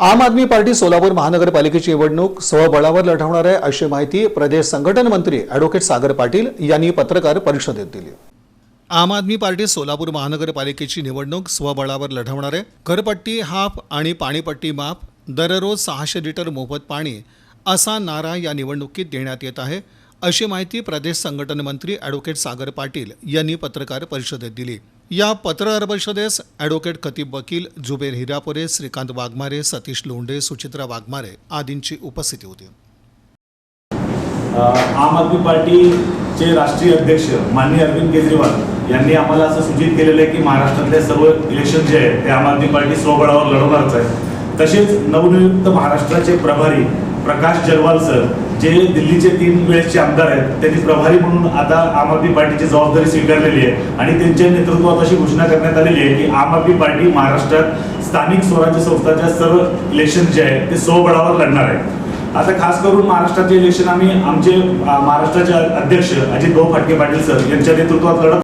आम आदमी पार्टी सोलापूर महानगरपालिकेची निवडणूक स्वबळावर लढवणार आहे अशी माहिती प्रदेश संघटन मंत्री अॅडव्होकेट सागर पाटील यांनी पत्रकार परिषदेत दिली. आम आदमी पार्टी सोलापूर महानगरपालिकेची निवडणूक स्वबळावर लढवणार आहे. घरपट्टी हाफ आणि पाणीपट्टी माफ दररोज सहाशे लिटर मोफत पाणी असा नारा या निवडणुकीत देण्यात येत आहे अशी माहिती प्रदेश संघटन मंत्री अॅडव्होकेट सागर पाटील यांनी पत्रकार परिषदेत दिली. या पत्रकार परिषदेस ॲडव्होकेट खतीब वकील जुबेर हिरापुरे श्रीकांत वाघमारे सतीश लोंढे सुचित्रा वाघमारे आदींची उपस्थिती होती. आम आदमी पार्टीचे राष्ट्रीय अध्यक्ष माननीय अरविंद केजरीवाल यांनी आम्हाला असं सूचित केलेलं आहे की महाराष्ट्रातले सर्व इलेक्शन जे आहे ते आम आदमी पार्टी स्वबळावर लढवणारच आहे तसेच नवनियुक्त महाराष्ट्राचे प्रभारी प्रकाश जरवाल सर जे दिल्लीचे तीन वेळेसचे आमदार आहेत त्यांनी प्रभारी म्हणून आता आम आदमी पार्टीची जबाबदारी स्वीकारलेली आहे. आणि त्यांच्या नेतृत्वात अशी घोषणा करण्यात आलेली आहे की आम आदमी पार्टी महाराष्ट्रात स्थानिक स्वराज्य संस्थाच्या सर्व इलेक्शन जे आहे ते स्वबळावर लढणार आहे. आता खास करून महाराष्ट्राचे इलेक्शन आम्ही आमचे महाराष्ट्राचे अध्यक्ष अजित भाऊ फाटके पाटील सर यांच्या नेतृत्वात लढत